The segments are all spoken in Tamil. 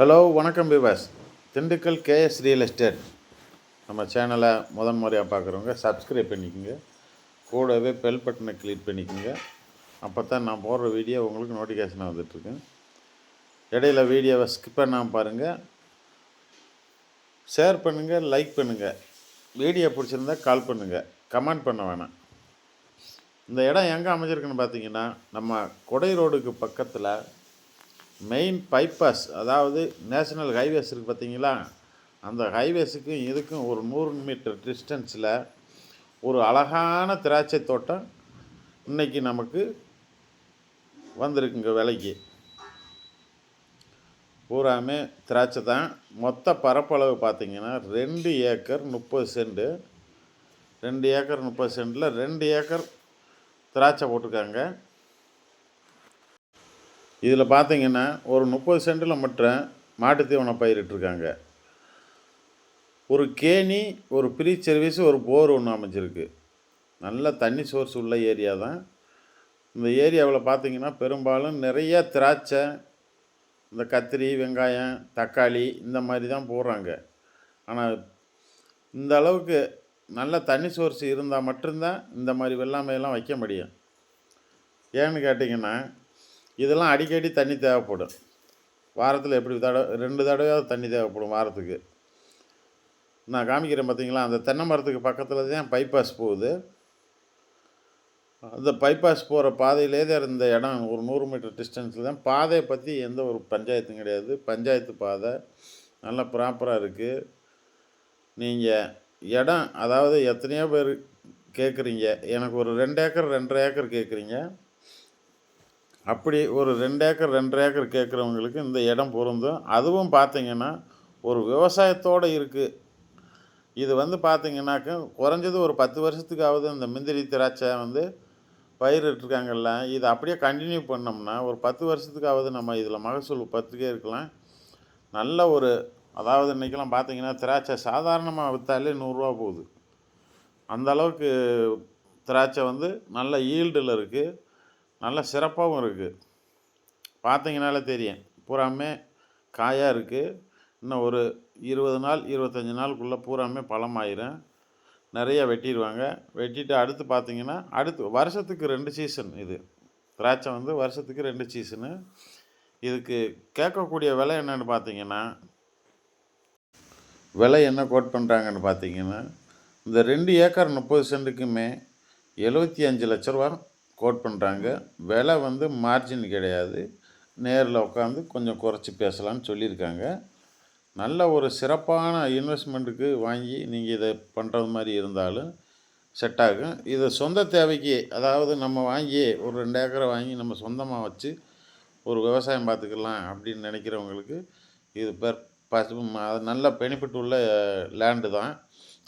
ஹலோ வணக்கம் bypass Dindigul KS real estate நம்ம சேனலை முதன் முறையாக பார்க்குறவங்க சப்ஸ்கிரைப் பண்ணிக்கோங்க. கூடவே பெல் பட்டனை கிளிக் பண்ணிக்கோங்க. அப்போ தான் நான் போடுற வீடியோ உங்களுக்கு நோட்டிஃபிகேஷனாக வந்துட்டுருக்கு. இடையில வீடியோவை ஸ்கிப் பண்ணாமல் பாருங்கள் ஷேர் பண்ணுங்கள் லைக் பண்ணுங்கள் வீடியோ பிடிச்சிருந்தா கால் பண்ணுங்கள் கமெண்ட் பண்ண வேணாம். இந்த இடம் எங்கே அமைஞ்சிருக்குன்னு பார்த்தீங்கன்னா நம்ம கொடை ரோடுக்கு பக்கத்தில் மெயின் பைபாஸ் அதாவது நேஷனல் ஹைவேஸ் இருக்குது பார்த்தீங்களா? அந்த ஹைவேஸுக்கும் இதுக்கும் ஒரு நூறு மீட்டர் டிஸ்டன்ஸில் ஒரு அழகான திராட்சை தோட்டம் இன்னைக்கு நமக்கு வந்திருக்குங்க விலைக்கு. பூராமே திராட்சை தான். மொத்த பரப்பளவு பார்த்திங்கன்னா ரெண்டு ஏக்கர் முப்பது சென்டு. ரெண்டு ஏக்கர் முப்பது சென்டில் ரெண்டு ஏக்கர் திராட்சை போட்டிருக்காங்க. இதில் பார்த்தீங்கன்னா ஒரு முப்பது சென்டில் மட்டும் மாட்டுத் தீவனம் பயிரிட்டிருக்காங்க. ஒரு கேணி ஒரு ப்ரீ சர்வீஸ் ஒரு போர் ஒன்று அமைஞ்சிருக்கு. நல்ல தண்ணி சோர்ஸ் உள்ள ஏரியா தான். இந்த ஏரியாவில் பார்த்திங்கன்னா பெரும்பாலும் நிறைய திராட்சை இந்த கத்திரி வெங்காயம் தக்காளி இந்த மாதிரி தான் போடுறாங்க. ஆனால் இந்த அளவுக்கு நல்ல தண்ணி சோர்ஸ் இருந்தால் மட்டும்தான் இந்த மாதிரி வெள்ளாமையெல்லாம் வைக்க முடியும். ஏன்னு கேட்டிங்கன்னா இதெல்லாம் அடிக்கடி தண்ணி தேவைப்படும். வாரத்தில் எப்படி தடவை ரெண்டு தடவையாவது தண்ணி தேவைப்படும் வாரத்துக்கு. நான் காமிக்கிறேன் பார்த்தீங்களா அந்த தென்னை மரத்துக்கு பக்கத்தில் தான் பைபாஸ் போகுது. அந்த பைபாஸ் போகிற பாதையிலே தான் இருந்த இடம். ஒரு நூறு மீட்டர் டிஸ்டன்ஸில் தான். பாதையை பற்றி எந்த ஒரு பஞ்சாயத்தும் கிடையாது. பஞ்சாயத்து பாதை. நல்லா ப்ராப்பராக இருக்குது நீங்கள் இடம் அதாவது எத்தனையோ பேர் கேட்குறீங்க எனக்கு ஒரு ரெண்டு ஏக்கர் ரெண்டரை ஏக்கர் கேட்குறீங்க அப்படி ஒரு ரெண்டு ஏக்கர் ரெண்டரை ஏக்கர் கேட்குறவங்களுக்கு இந்த இடம் பொருந்தும். அதுவும் பார்த்தீங்கன்னா ஒரு விவசாயத்தோடு இருக்குது இது வந்து பார்த்தீங்கன்னாக்க குறைஞ்சது ஒரு பத்து வருஷத்துக்காவது இந்த முந்திரி திராட்சை வந்து பயிரிட்டுருக்காங்கல்ல இது அப்படியே கண்டினியூ பண்ணோம்னா ஒரு பத்து வருஷத்துக்காவது நம்ம இதில் மகசூல் பத்துக்கே இருக்கலாம். நல்ல ஒரு அதாவது இன்றைக்கெல்லாம் பார்த்திங்கன்னா திராட்சை சாதாரணமாக விற்றாலே நூறுரூவா போகுது. அந்த அளவுக்கு திராட்சை வந்து நல்ல ஈல்டில் இருக்குது நல்ல சிறப்பாகவும் இருக்குது பார்த்தீங்கனாலே தெரியும். பூராமே காயாக இருக்குது இன்னும் ஒரு இருபது நாள் இருபத்தஞ்சி நாளுக்குள்ளே பூராமே பழமாயிரும். நிறைய வெட்டிடுவாங்க. வெட்டிட்டு அடுத்து பார்த்தீங்கன்னா அடுத்து வருஷத்துக்கு ரெண்டு சீசன் இது. திராட்சை வந்து வருஷத்துக்கு ரெண்டு சீசனு. இதுக்கு கேட்கக்கூடிய விலை என்னென்னு பார்த்தீங்கன்னா விலை என்ன கோட் பண்ணுறாங்கன்னு பார்த்தீங்கன்னா இந்த ரெண்டு ஏக்கர் முப்பது சென்ட்டுக்குமே எழுபத்தி அஞ்சு லட்ச ரூபா கோட் பண்ணுறாங்க விலை வந்து மார்ஜின் கிடையாது. நேரில் உட்காந்து கொஞ்சம் குறைச்சி பேசலான்னு சொல்லியிருக்காங்க. நல்ல ஒரு சிறப்பான இன்வெஸ்ட்மெண்ட்டுக்கு வாங்கி நீங்கள் இதை பண்ணுறது மாதிரி இருந்தாலும் செட் ஆகும். இதை சொந்த தேவைக்கு அதாவது நம்ம வாங்கி ஒரு ரெண்டு ஏக்கரை வாங்கி நம்ம சொந்தமாக வச்சு ஒரு விவசாயம் பார்த்துக்கலாம் அப்படின்னு நினைக்கிறவங்களுக்கு இது பெர் பசு அது நல்ல பெனிஃபிட் உள்ள லேண்டு தான்.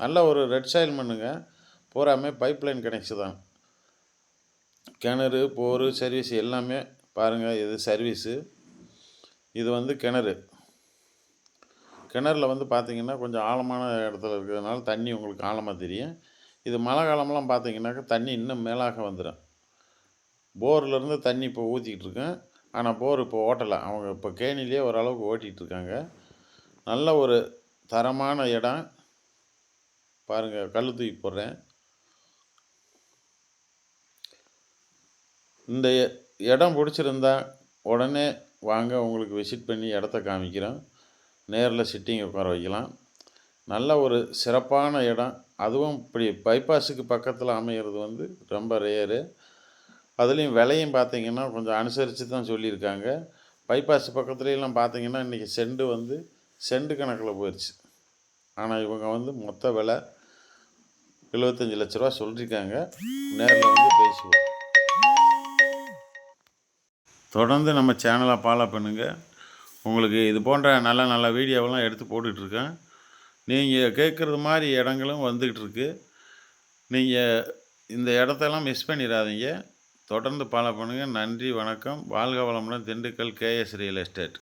நல்ல ஒரு ரெட் சாயில் மண்ணுங்க பூராமே பைப் லைன் கனெக்ஷன் தான். கிணறு போர் சர்வீஸ் எல்லாமே பாருங்கள் இது சர்வீஸு. இது வந்து கிணறு. கிணறுல வந்து பார்த்திங்கன்னா கொஞ்சம் ஆழமான இடத்துல இருக்கிறதுனால தண்ணி உங்களுக்கு ஆழமாக தெரியும். இது மழை காலம்லாம் பார்த்திங்கனாக்கா தண்ணி இன்னும் மேலாக வந்துடும் போர்லேருந்து தண்ணி இப்போ ஊற்றிக்கிட்டு இருக்கேன் ஆனால் போர் இப்போ ஓட்டலை. அவங்க இப்போ கேணிலேயே ஓரளவுக்கு ஓட்டிகிட்டு இருக்காங்க. நல்ல ஒரு தரமான இடம். பாருங்கள் கல் தூக்கி போடுறேன். இந்த இடம் பிடிச்சிருந்தா உடனே வாங்க உங்களுக்கு விசிட் பண்ணி இடத்த காமிக்கிறோம் நேரில் சிட்டிங் உட்கார வைக்கலாம். நல்ல ஒரு சிறப்பான இடம். அதுவும் இப்படி பைபாஸுக்கு பக்கத்தில் அமைகிறது வந்து ரொம்ப ரேரு அதுலேயும் விலையும் பார்த்தீங்கன்னா கொஞ்சம் அனுசரித்து தான் சொல்லியிருக்காங்க. பைபாஸ் பக்கத்துலலாம் பார்த்தீங்கன்னா இன்றைக்கி செண்டு வந்து செண்டு கணக்கில் போயிடுச்சு ஆனால் இவங்க வந்து மொத்த விலை எழுபத்தஞ்சி லட்ச ரூபா சொல்லியிருக்காங்க நேரில் வந்து பேசுவோம். தொடர்ந்து நம்ம சேனலை ஃபாலோ பண்ணுங்கள் உங்களுக்கு இது போன்ற நல்ல நல்ல வீடியோவெல்லாம் எடுத்து போட்டுட்ருக்கேன். நீங்கள் கேட்குறது மாதிரி இடங்களும் வந்துக்கிட்டு இருக்கு நீங்கள் இந்த இடத்தெல்லாம் மிஸ் பண்ணிடாதீங்க. தொடர்ந்து ஃபாலோ பண்ணுங்கள் நன்றி வணக்கம். வாழ்க வளமுடன் திண்டுக்கல் கேஎஸ் ரியல் எஸ்டேட்.